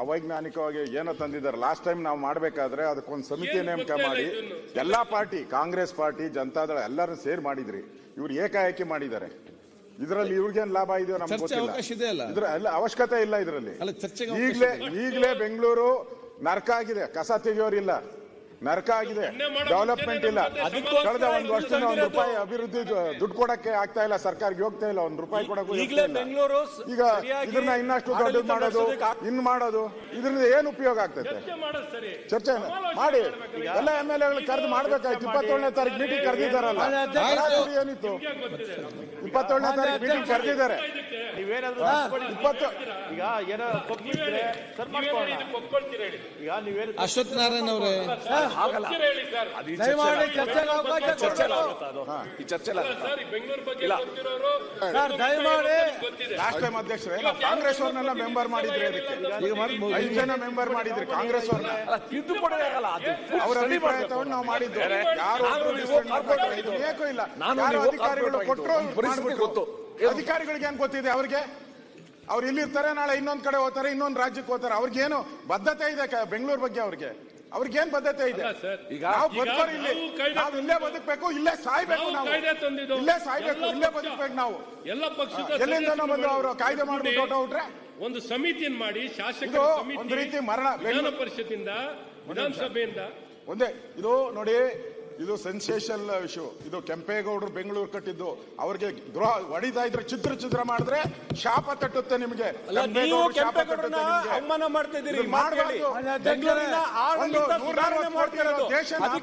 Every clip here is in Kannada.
ಅವೈಜ್ಞಾನಿಕವಾಗಿ ಏನೋ ತಂದಿದ್ದಾರೆ. ಲಾಸ್ಟ್ ಟೈಮ್ ನಾವು ಮಾಡಬೇಕಾದ್ರೆ ಅದಕ್ಕೊಂದು ಸಮಿತಿ ನೇಮಕ ಮಾಡಿ. ಎಲ್ಲಾ ಪಾರ್ಟಿ ಕಾಂಗ್ರೆಸ್ ಪಾರ್ಟಿ ಜನತಾದಳ ಎಲ್ಲರೂ ಸೇರ್ ಮಾಡಿದ್ರಿ. ಇವ್ರು ಏಕಾಏಕಿ ಮಾಡಿದ್ದಾರೆ. ಇದರಲ್ಲಿ ಇವ್ರಿಗೇನ್ ಲಾಭ ಇದೆಯೋ ನಮ್ಗೆ ಗೊತ್ತಿಲ್ಲ. ಅವಕಾಶ ಇದೆ ಅಲ್ಲ? ಇದ್ರ ಎಲ್ಲ ಅವಶ್ಯಕತೆ ಇಲ್ಲ ಇದರಲ್ಲಿ. ಈಗಲೇ ಈಗಲೇ ಬೆಂಗಳೂರು ನರ್ಕ ಆಗಿದೆ. ಕಸ ತೆಗೆಯೋರಿಲ್ಲ. ನರ್ಕ ಆಗಿದೆ. ಡೆವಲಪ್ಮೆಂಟ್ ಇಲ್ಲ. ಕಳೆದ ಒಂದು ವರ್ಷದಿಂದ ಒಂದು ರೂಪಾಯಿ ಅಭಿವೃದ್ಧಿ ದುಡ್ಡು ಕೊಡಕ್ಕೆ ಆಗ್ತಾ ಇಲ್ಲ ಸರ್ಕಾರಕ್ಕೆ ಹೋಗ್ತಾ ಇಲ್ಲ ಒಂದು ರೂಪಾಯಿ ಕೊಡಕ್ಕೆ ಈಗಲೇ ಬೆಂಗಳೂರು ಈಗ ಸರಿಯಾಗಿ ಇದನ್ನ ಇನ್ನಷ್ಟು ದೊಡ್ಡದು ಮಾಡೋದು ಇನ್ ಮಾಡೋದು ಇದರಿಂದ ಏನು ಉಪಯೋಗ ಆಗ್ತೈತೆ? ಚರ್ಚೆ ಸರಿ. ಚರ್ಚೆ ಮಾಡಿ. ಎಲ್ಲ ಎಂ ಎಲ್ ಎಗಳು ಕರೆದು ಮಾಡ್ಬೇಕಾಯ್ತು. ಇಪ್ಪತ್ತೇಳನೇ ತಾರೀಕು ಮೀಟಿಂಗ್ ಕರೆದಿದ್ದಾರಲ್ಲ. ಏನಿತ್ತು? ಇಪ್ಪತ್ತೇಳನೇ ತಾರೀಕು ಮೀಟಿಂಗ್ ಕರೆದಿದ್ದಾರೆ. ಇಪ್ಪತ್ತು ಈಗ ಏನೋ ಸರ್ ನೀವೇನು ಅಶ್ವಥ್ ನಾರಾಯಣ ಅವರೇ. ಒಪ್ತೀರಾ ಹೇಳಿ ಸರ್. ದಯಮಾಡಿ ಚರ್ಚೆಗೆ ಅವಕಾಶ ಕೊಡಬೇಕು. ಈ ಚರ್ಚೆ ಸರ್ ಈ ಬೆಂಗಳೂರು ಬಗ್ಗೆ ಗೊತ್ತಿರೋರು ಸರ್, ದಯಮಾಡಿ ಗೊತ್ತಿದೆ. ಲಾಸ್ಟ್ ಟೈಮ್ ಅಧ್ಯಕ್ಷರೇ ನಾವು ಕಾಂಗ್ರೆಸ್ ಅವ್ರನ್ನೆಲ್ಲ ಮೆಂಬರ್ ಮಾಡಿದ್ರಿ ಅದಕ್ಕೆ ಐದು ಜನ ಮೆಂಬರ್ ಮಾಡಿದ್ರಿ ಕಾಂಗ್ರೆಸ್ ಅವ್ರನ್ನ? ತಿದ್ದುಪಡಿ ಆಗಲ್ಲ ಅದು ಅವರ ಅಭಿಪ್ರಾಯ ತಗೊಂಡು ನಾವು ಮಾಡಿದ್ದು ಯಾರು ಒಬ್ರು ಇದು ಬೇಕೂ ಇಲ್ಲ. ನಾನು ಅಧಿಕಾರಿಗಳು ಕೊಟ್ಟರು ಮಾಡ್ಬಿಟ್ರು. ಅಧಿಕಾರಿಗಳಿಗೆ ಏನ್ ಗೊತ್ತಿದೆ ಅವ್ರಿಗೆ? ಅವ್ರು ಇಲ್ಲಿರ್ತಾರೆ ನಾಳೆ ಇನ್ನೊಂದ್ ಕಡೆ ಹೋಗ್ತಾರೆ ಇನ್ನೊಂದ್ ರಾಜ್ಯಕ್ಕೆ ಹೋಗ್ತಾರೆ. ಅವ್ರಿಗೇನು ಬದ್ಧತೆ ಇದೆ ಕ- ಬೆಂಗಳೂರು ಬಗ್ಗೆ ಅವ್ರಿಗೆ? ಅವ್ರಿಗೇನ್ ಬದ್ಧತೆ ಇದೆ ಈಗ. ನಾವು ಬದುಕೋರು ಇಲ್ಲಿ ನಾವು ಇಲ್ಲೇ ಬದುಕಬೇಕು ಇಲ್ಲೇ ಸಾಯ್ಬೇಕು ನಾವು. ಇಲ್ಲೇ ಸಾಯ್ಬೇಕು ಇಲ್ಲೇ ಬದುಕಬೇಕು ನಾವು ಎಲ್ಲ ಪಕ್ಷದ ಎಲ್ಲಿಂದ ಬಂದು ಅವರು ಕಾಯ್ದೆ ಮಾಡ್ಬಿಟ್ಟು ಹುಟ್ರೆ ಒಂದು ಸಮಿತಿಯನ್ನು ಮಾಡಿ ಶಾಸಕರು ಒಂದು ರೀತಿ ಮರಣ. ವಿಧಾನ ಪರಿಷತ್ತಿಂದ ವಿಧಾನಸಭೆಯಿಂದ ಒಂದೇ ಇದು ನೋಡಿ ಇದು ಸೆನ್ಸೇಷನ್ ಇಶ್ಯೂ ಇದು ಕೆಂಪೇಗೌಡರು ಬೆಂಗಳೂರು ಕಟ್ಟಿದ್ದು. ಅವ್ರಿಗೆ ದ್ರೋಹ ಹೊಡಿತಾ ಇದ್ರೆ ಚಿತ್ರ ಚಿತ್ರ ಮಾಡಿದ್ರೆ ಶಾಪ ತಟ್ಟುತ್ತೆ ನಿಮಗೆ. ಅವಮಾನ ಮಾಡ್ತಾ ಇದ್ದೀರಿ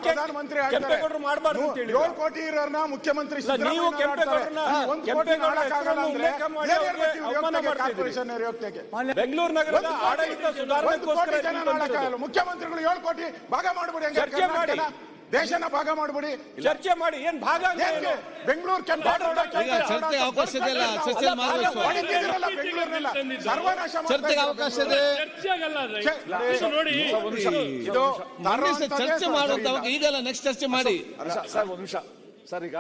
ಪ್ರಧಾನಮಂತ್ರಿ ಏಳು ಕೋಟಿ ಇರೋರ್ನ ಮುಖ್ಯಮಂತ್ರಿ? ಬೆಂಗಳೂರು ನಗರದ ಆಡಳಿತ ಸುಧಾರಣೆಗೋಸ್ಕರ. ಮುಖ್ಯಮಂತ್ರಿಗಳು ಏಳು ಕೋಟಿ ಭಾಗ ಮಾಡ್ಬಿಡಿ ಚರ್ಚೆ. ದೇಶನ ಭಾಗ ಮಾಡ್ಬಿಡಿ. ಚರ್ಚೆ ಮಾಡಿ ಏನ್ ಭಾಗ? ಬೆಂಗಳೂರು ಅವಕಾಶ ಚರ್ಚೆ ಸರ್ವನಾಶ ಚರ್ಚೆಗೆ ಅವಕಾಶ ಇದೆ. ಚರ್ಚೆ. ನೋಡಿ. ಇದು ಚರ್ಚೆ ಮಾಡುವಂತ ಈಗಲ್ಲ ನೆಕ್ಸ್ಟ್ ಚರ್ಚೆ ಮಾಡಿ. ಸರ್ ಒಂದು ನಿಮಿಷ. ಸರ್ ಈಗ